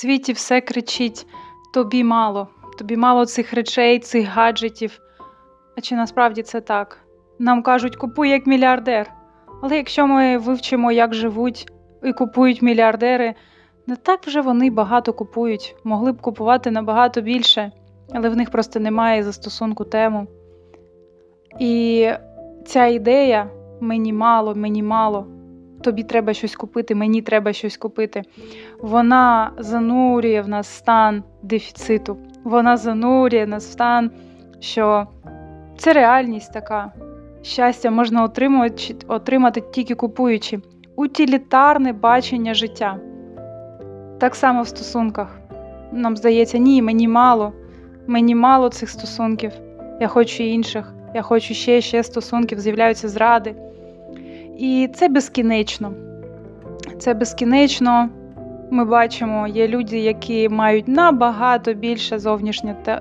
світі все кричить: тобі мало, тобі мало цих речей, цих гаджетів. А чи насправді це так? Нам кажуть, купуй як мільярдер. Але якщо ми вивчимо, як живуть і купують мільярдери, не так вже вони багато купують, могли б купувати набагато більше, але в них просто немає застосунку тему. І ця ідея мені мало, мені мало, тобі треба щось купити, мені треба щось купити. Вона занурює в нас стан дефіциту. Вона занурює нас в стан, що це реальність така. Щастя можна отримувати, отримати тільки купуючи. Утилітарне бачення життя. Так само в стосунках. Нам здається, ні, мені мало. Мені мало цих стосунків. Я хочу інших. Я хочу ще, ще стосунків, з'являються зради. І це безкінечно. Це безкінечно. Ми бачимо, є люди, які мають набагато більше зовнішнє те-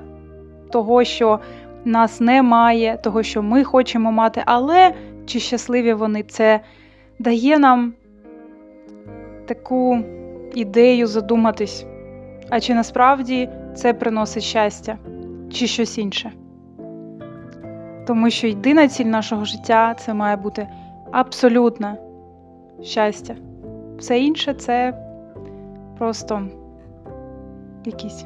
того, що нас немає, того, що ми хочемо мати, але чи щасливі вони це дає нам таку ідею задуматись. А чи насправді це приносить щастя, чи щось інше? Тому що єдина ціль нашого життя це має бути абсолютне щастя. Все інше це просто якісь